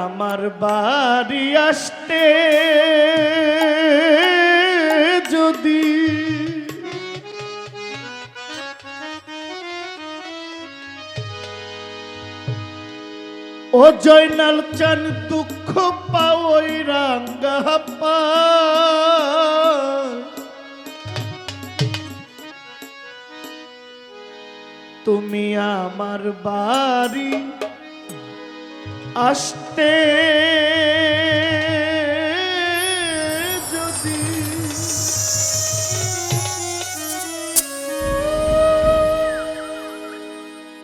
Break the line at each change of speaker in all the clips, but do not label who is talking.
আমার বাড়ি আসতে যদি ও জয়নাল চান দুঃখ পাওই রাঙ্গা। তুমি আমার বাড়ি আসতে যদি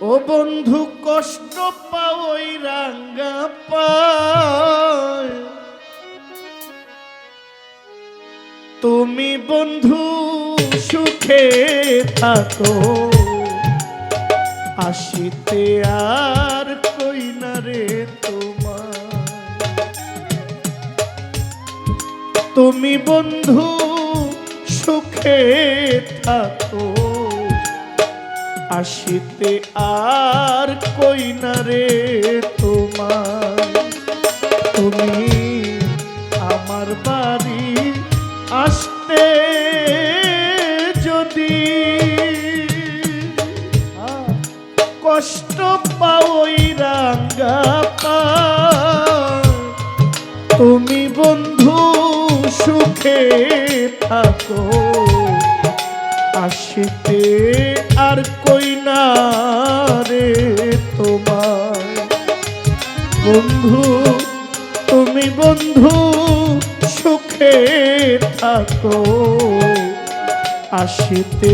ও বন্ধু কষ্ট পাওই রাঙ্গা পায়। তুমি বন্ধু সুখে থাকো আসিতে আর তুমি বন্ধু, সুখে থাকো আসিতে আর কই না রে তোমার তুমি আমার বাড়ি আসতে যদি কষ্ট পাওই রাঙ্গা পায়। তুমি বন্ধু সুখে থাকো। আসিতে আর কই না রে তোমার বন্ধু, তুমি বন্ধু, সুখে থাকো। আসিতে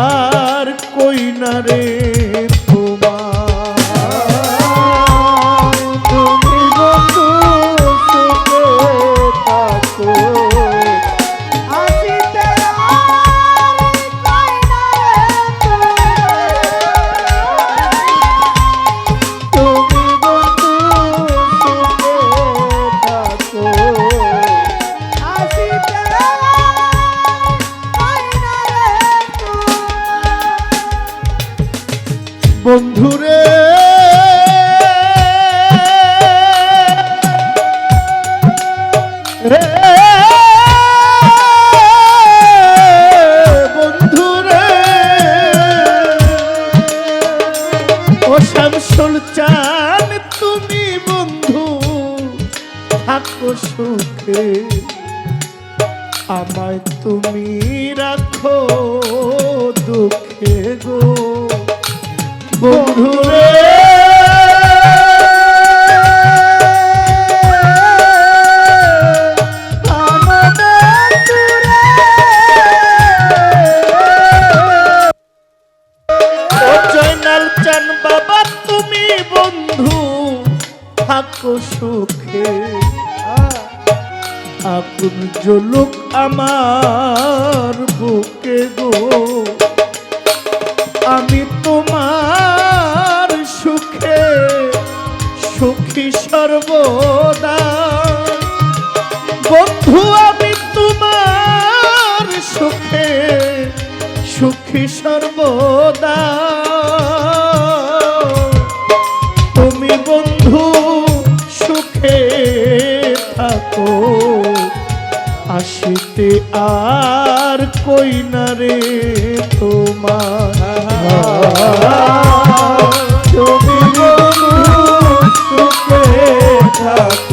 আর কই না রে চান তুমি বন্ধু আমায় তুমি রাখো দুঃখে গো। বন্ধুরে থাকো সুখে। আগুন জলুক আমার বুকে গো। আমি তোমার থাকো আসিতে আর কই না রে তোমার তুমি সুখে থাকো।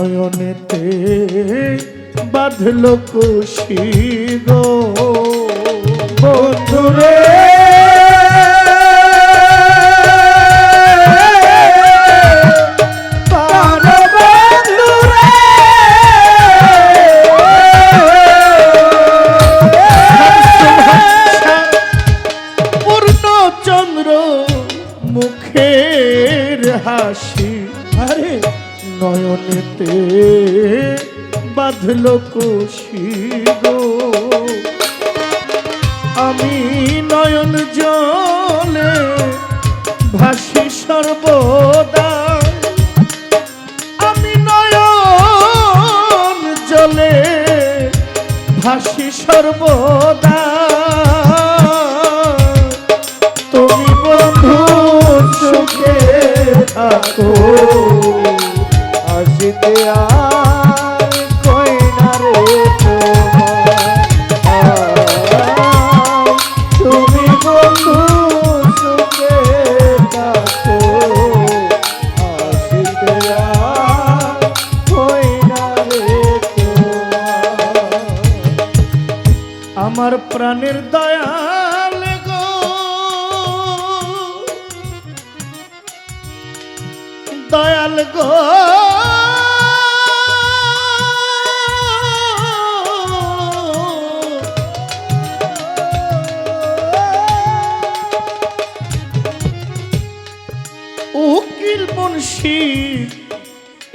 নয়নেতে বাঁধল কুশির বন্ধুরে চন্দ্র মুখের হাসি।
আরে
নয়নেতে বাঁধল কুশি গো। আমি নয়ন জলে ভাসি সর্বদা। আমি নয়ন জলে ভাসি সর্বদা। তুমি বন্ধু সুখে থাকো। আমার প্রাণের দয়াল গো। দয়াল গো। মুন্সি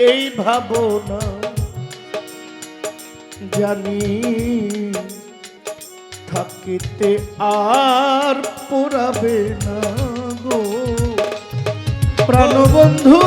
এই ভাবনা জানি থাকিতে আর পুরাবে না গো। প্রাণবন্ধু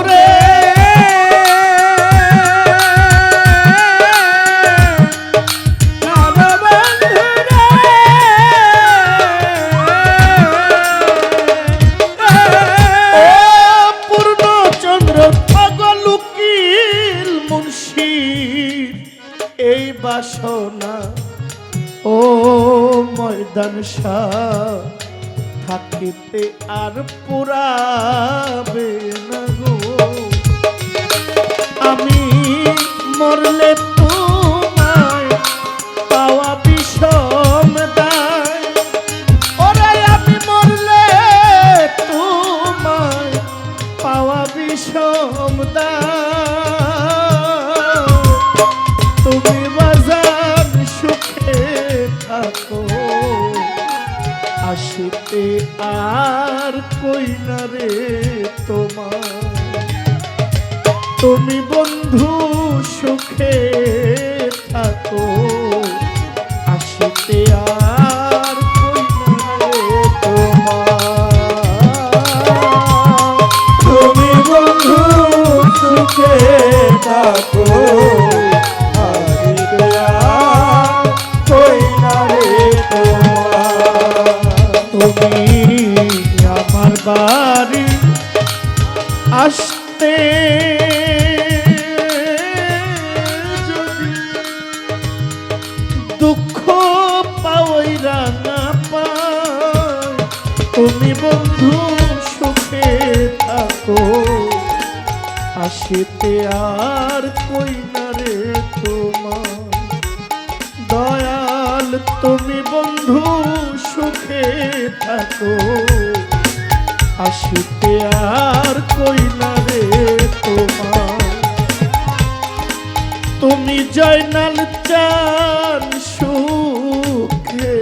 মুন্সির এই বাসনা ও ময়দান থাকিতে আর পুরাবে না গো। আমি মরলে আসিতে আর কই না রে তোমার? তুমি বন্ধু সুখে থাকো, আসিতে আর কই না রে তোমার?
তুমি বন্ধু সুখে থাকো
যদি দুঃখ পাওয়াই রাঙা পাই তুমি বন্ধু, সুখে থাকো। আসিতে আর কই না রে তোমার। দয়াল, তুমি বন্ধু, সুখে থাকো। আসিতে আর কই না রে তোমার তুমি জয়নাল চান সুখে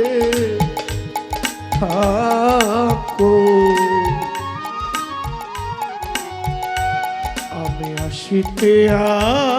থাকো। আমি আসিতে আর